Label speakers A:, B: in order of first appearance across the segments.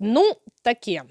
A: Ну, таке.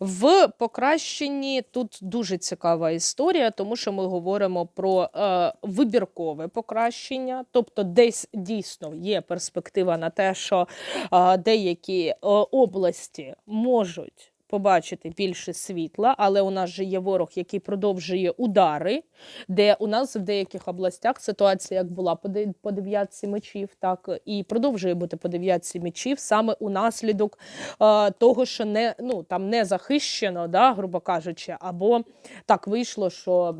A: В покращенні тут дуже цікава історія, тому що ми говоримо про е, вибіркове покращення, тобто десь дійсно є перспектива на те, що е, деякі е, області можуть побачити більше світла, але у нас же є ворог, який продовжує удари, де у нас в деяких областях ситуація як була по де- дев'ятці мечів, так і продовжує бути по дев'ятці мечів саме у наслідок е, того, що не ну там не захищено, да, грубо кажучи, або так вийшло, що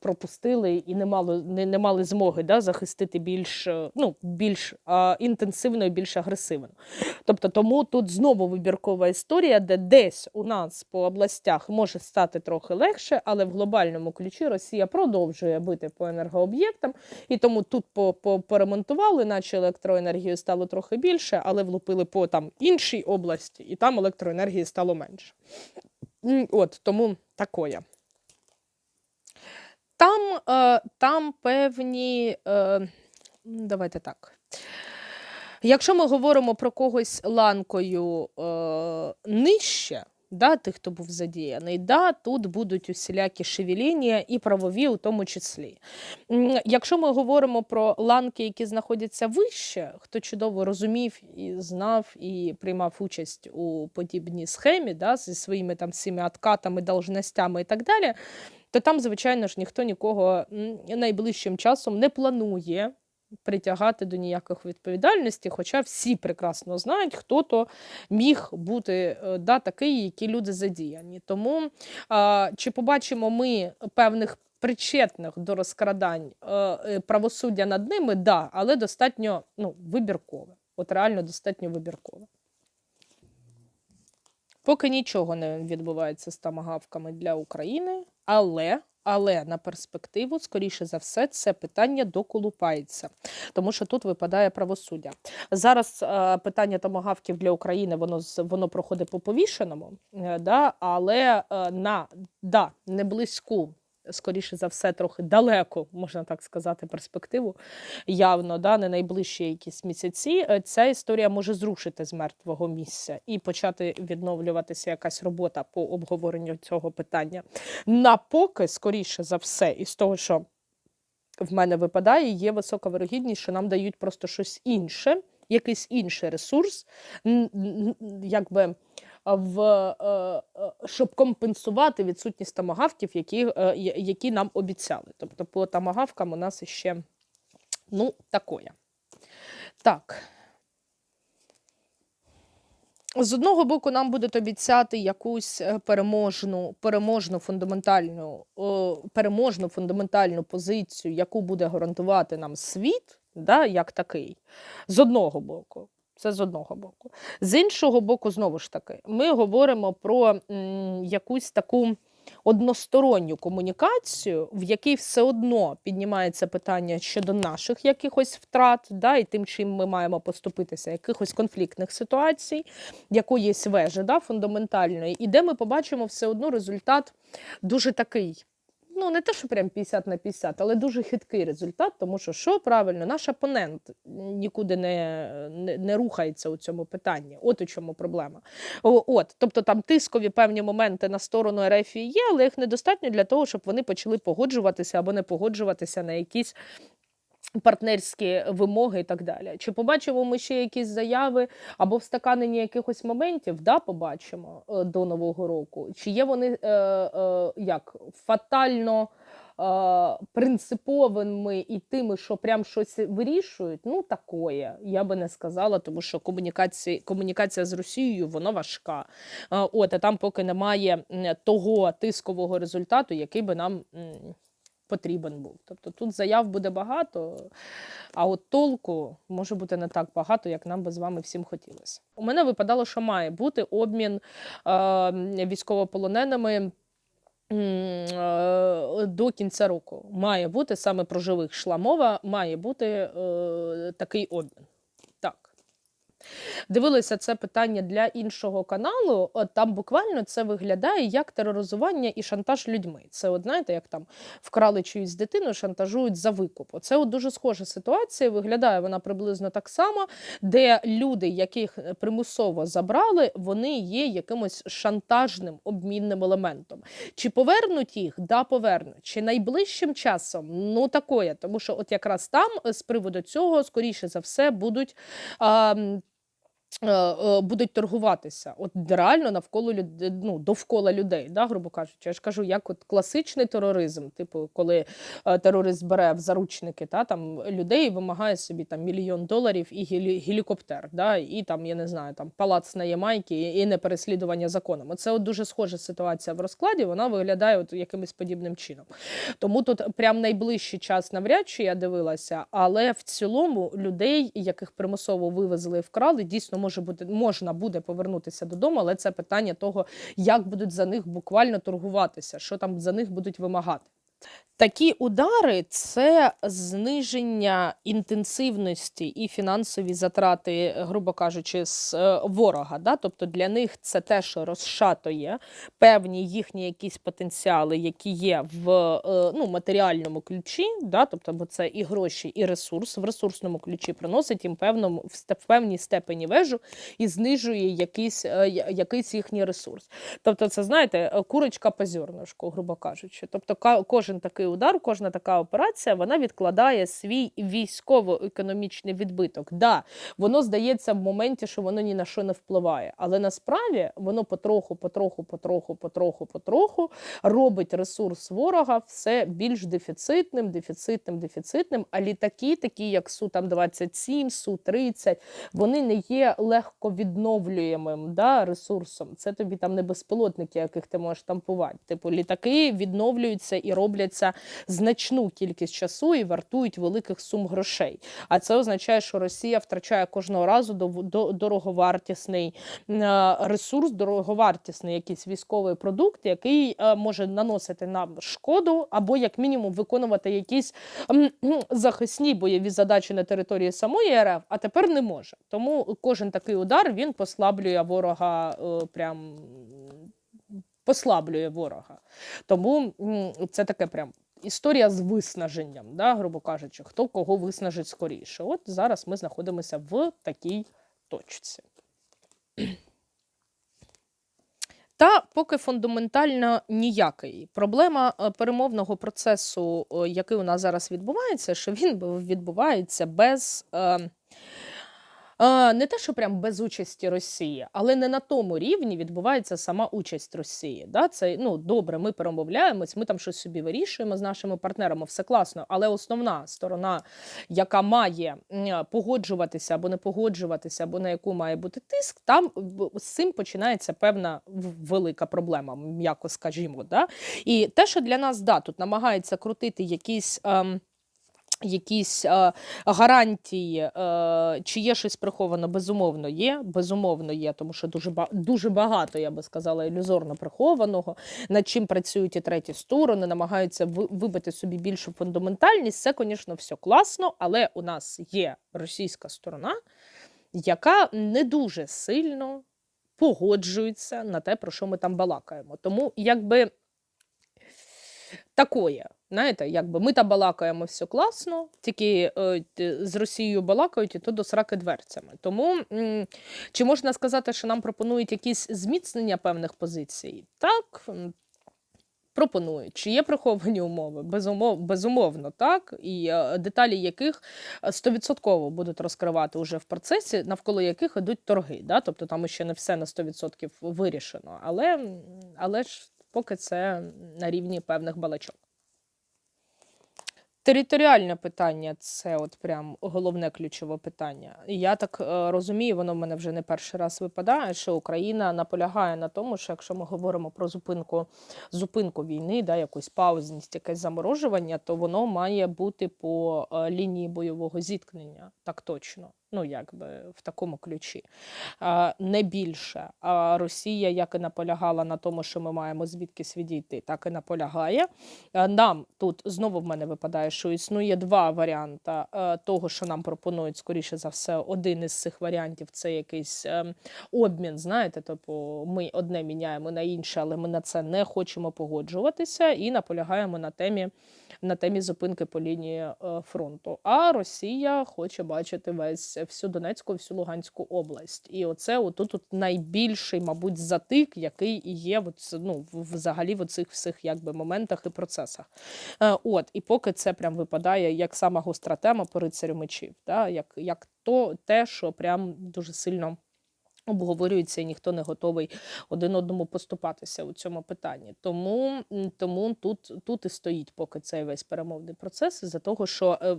A: пропустили і не мали не, не мали змоги да, захистити більш е, ну більш е, інтенсивно і більш агресивно. Тобто, тому тут знову вибіркова історія, де десь у нас по областях може стати трохи легше, але в глобальному ключі Росія продовжує бити по енергооб'єктам, і тому тут по, по поремонтували, наче електроенергії стало трохи більше, але влупили по там іншій області, і там електроенергії стало менше. От тому такое. Там, е, там певні. Е, давайте так. Якщо ми говоримо про когось ланкою е, нижче, да, тих, хто був задіяний, да, тут будуть усілякі шевеління і правові у тому числі. Якщо ми говоримо про ланки, які знаходяться вище, хто чудово розумів і знав і приймав участь у подібній схемі, да, зі своїми там всіми откатами, должностями і так далі, то там, звичайно ж, ніхто нікого найближчим часом не планує притягати до ніяких відповідальності, хоча всі прекрасно знають, хто то міг бути е, да, такий, які люди задіяні. Тому чи побачимо ми певних причетних до розкрадань е, е, правосуддя над ними, да, але достатньо ну, вибіркове. От реально достатньо вибіркове. Поки нічого не відбувається з тамагавками для України, але, але на перспективу, скоріше за все, це питання доколупається, тому що тут випадає правосуддя. Зараз е, питання томагавків для України воно воно проходить по повішеному, е, да, але е, на да, не близьку. Скоріше за все, трохи далеко, можна так сказати, перспективу явно, да, не найближчі якісь місяці, е, ця історія може зрушити з мертвого місця і почати відновлюватися якась робота по обговоренню цього питання. На поки, скоріше за все, із того, що в мене випадає, є висока вирогідність, що нам дають просто щось інше, якийсь інший ресурс, якби. В, е, е, щоб компенсувати відсутність тамагавків, які, е, які нам обіцяли. Тобто по тамагавкам у нас іще ну, такое. Так. З одного боку, нам будуть обіцяти якусь переможну, переможну фундаментальну, переможну фундаментальну позицію, яку буде гарантувати нам світ, да, як такий. З одного боку. Це з одного боку. З іншого боку, знову ж таки, ми говоримо про м, якусь таку односторонню комунікацію, в якій все одно піднімається питання щодо наших якихось втрат, да, і тим, чим ми маємо поступитися, якихось конфліктних ситуацій, якоїсь вежі да, фундаментальної, і де ми побачимо все одно результат дуже такий. Ну, не те, що прям 50 на 50, але дуже хиткий результат, тому що що правильно, наш опонент нікуди не, не, не рухається у цьому питанні. От у чому проблема. О, От, тобто там тискові певні моменти на сторону РФ є, але їх недостатньо для того, щоб вони почали погоджуватися або не погоджуватися на якісь. Партнерські вимоги і так далі. Чи побачимо ми ще якісь заяви або встаканення якихось моментів? Да, побачимо е, до Нового року. Чи є вони е, е, як фатально е, принциповими і тими, що прям щось вирішують? Ну, такое. Я би не сказала, тому що комунікація, комунікація з Росією вона важка. Е, От, а там поки немає того тискового результату, який би нам. Потрібен був. Тобто тут заяв буде багато, а от толку може бути не так багато, як нам би з вами всім хотілося. У мене випадало, що має бути обмін е, військовополоненими е, до кінця року. Має бути саме про живих шла мова, має бути е, такий обмін. Дивилися це питання для іншого каналу, от там буквально це виглядає як тероризування і шантаж людьми. Це, от знаєте, як там вкрали чиюсь дитину, шантажують за викуп. Це дуже схожа ситуація. Виглядає вона приблизно так само, де люди, яких примусово забрали, вони є якимось шантажним обмінним елементом. Чи повернуть їх? Да, повернуть. Чи найближчим часом? Ну такое. Тому що, от якраз там е, з приводу цього, скоріше за все, будуть. А, будуть торгуватися от реально навколо люд- ну, довкола людей, да, грубо кажучи. Я ж кажу, як от класичний тероризм, типу, коли е, терорист бере в заручники та, там, людей і вимагає собі там, мільйон доларів і гелі- гелікоптер, да, і там, я не знаю, там, палац на Ямайці і, і не переслідування законом. Це от дуже схожа ситуація в розкладі, вона виглядає от якимось подібним чином. Тому тут прям найближчий час навряд чи я дивилася, але в цілому людей, яких примусово вивезли і вкрали, дійсно може бути можна буде повернутися додому, але це питання того, як будуть за них буквально торгуватися, що там за них будуть вимагати. Такі удари це зниження інтенсивності і фінансові затрати, грубо кажучи, з е, ворога. Да? Тобто для них це те, що розшатує певні їхні якісь потенціали, які є в е, ну, матеріальному ключі, да? тобто, бо це і гроші, і ресурс в ресурсному ключі приносить їм певному в певній степені вежу і знижує якийсь, е, якийсь їхній ресурс. Тобто, це знаєте, курочка по зернышку, грубо кажучи. Тобто, кожен такий удар, кожна така операція, вона відкладає свій військово-економічний відбиток. Да, воно здається в моменті, що воно ні на що не впливає, але насправді воно потроху, потроху, потроху, потроху, потроху робить ресурс ворога все більш дефіцитним, дефіцитним, дефіцитним. А літаки, такі як су там 27 су 30 вони не є легко відновлюємим да, ресурсом. Це тобі там не безпілотники, яких ти можеш тампувати. Типу, літаки відновлюються і робляться значну кількість часу і вартують великих сум грошей. А це означає, що Росія втрачає кожного разу до- дороговартісний е, ресурс, дороговартісний якийсь військовий продукт, який е, може наносити нам шкоду, або як мінімум виконувати якісь захисні бойові задачі на території самої РФ, а тепер не може. Тому кожен такий удар він послаблює ворога е, прям послаблює ворога. Тому це таке прям. Історія з виснаженням, да, грубо кажучи, хто кого виснажить скоріше. От зараз ми знаходимося в такій точці. Та поки фундаментально ніякий. Проблема е, перемовного процесу, е, який у нас зараз відбувається, що він відбувається без. Е, не те, що прям без участі Росії, але не на тому рівні відбувається сама участь Росії. Да? Це ну добре, ми перемовляємось, ми там щось собі вирішуємо з нашими партнерами, все класно. Але основна сторона, яка має погоджуватися або не погоджуватися, або на яку має бути тиск, там з цим починається певна велика проблема, м'яко скажімо. Да? І те, що для нас да, тут намагається крутити якісь. Ем, Якісь е, гарантії, е, чи є щось приховано, безумовно є. Безумовно є, тому що дуже дуже багато, я би сказала, ілюзорно прихованого, над чим працюють і треті сторони, намагаються вибити собі більшу фундаментальність. Це, звісно, все класно, але у нас є російська сторона, яка не дуже сильно погоджується на те, про що ми там балакаємо. Тому якби такое. Знаєте, якби ми там балакаємо все класно, тільки е, з Росією балакають і то до сраки дверцями. Тому м, чи можна сказати, що нам пропонують якісь зміцнення певних позицій? Так. Пропонують, чи є приховані умови? Безумов, безумовно, так, і е, деталі яких е, стовідсотково будуть розкривати уже в процесі, навколо яких ідуть торги. Да? Тобто там ще не все на 100% вирішено, але, але ж поки це на рівні певних балачок. Територіальне питання це от прям головне ключове питання. Я так е, розумію, воно в мене вже не перший раз випадає, що Україна наполягає на тому, що якщо ми говоримо про зупинку, зупинку війни, да, якусь паузність, якесь заморожування, то воно має бути по е, лінії бойового зіткнення. Так точно. Ну, якби в такому ключі, не більше. А Росія, як і наполягала на тому, що ми маємо звідкись відійти, так і наполягає. Нам тут знову в мене випадає, що існує два варіанти того, що нам пропонують, скоріше за все, один із цих варіантів це якийсь ем, обмін. Знаєте, тобто ми одне міняємо на інше, але ми на це не хочемо погоджуватися і наполягаємо на темі. На темі зупинки по лінії е, фронту. А Росія хоче бачити весь всю Донецьку, всю Луганську область. І оце отут от найбільший, мабуть, затик, який є от, ну, взагалі в цих всіх якби, моментах і процесах. Е, От, і поки це прям випадає як сама гостра тема по рицарю мечів, да? як, як то, те, що прям дуже сильно. Обговорюється і ніхто не готовий один одному поступатися у цьому питанні. Тому, тому тут, тут і стоїть поки цей весь перемовний процес, за того, що е,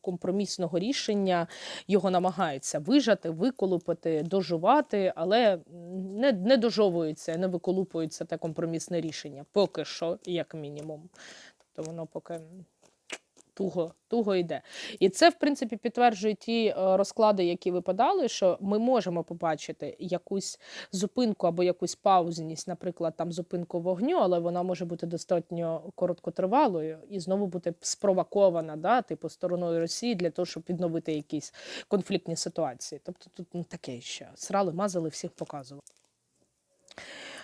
A: компромісного рішення його намагаються вижати, виколупати, дожувати, але не, не дожовується, не виколупується те компромісне рішення. Поки що, як мінімум. Тобто воно поки туго, туго йде. І це, в принципі, підтверджує ті е, розклади, які випадали, що ми можемо побачити якусь зупинку або якусь паузність, наприклад, там зупинку вогню, але вона може бути достатньо короткотривалою і знову бути спровокована, да, типу, стороною Росії для того, щоб відновити якісь конфліктні ситуації. Тобто тут ну, таке ще срали, мазали, всіх показували.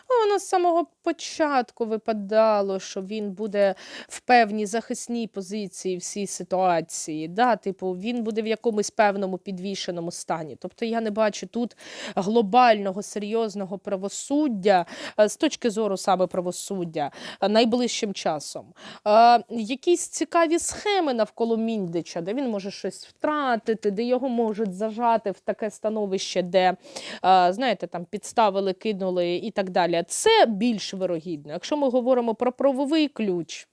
A: А Воно з самого початку випадало, що він буде в певній захисній позиції в цій ситуації. Да? Типу, він буде в якомусь певному підвішеному стані. Тобто я не бачу тут глобального серйозного правосуддя е, з точки зору саме правосуддя е, найближчим часом. Е, Якісь цікаві схеми навколо Міндича, де він може щось втратити, де його можуть зажати в таке становище, де знаєте, там підставили, кинули і так далі. Це більш вирогідно. Якщо ми говоримо про правовий ключ,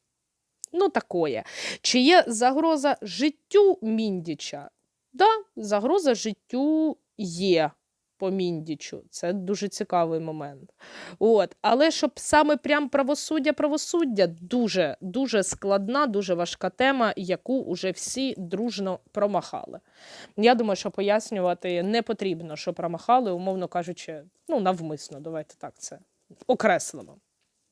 A: ну такое. Чи є загроза життю Міндіча? Да, загроза життю є по Міндічу. Це дуже цікавий момент. От. Але щоб саме прям правосуддя, правосуддя дуже, дуже складна, дуже важка тема, яку уже всі дружно промахали. Я думаю, що пояснювати не потрібно, що промахали, умовно кажучи, ну, навмисно, давайте так це окреслимо.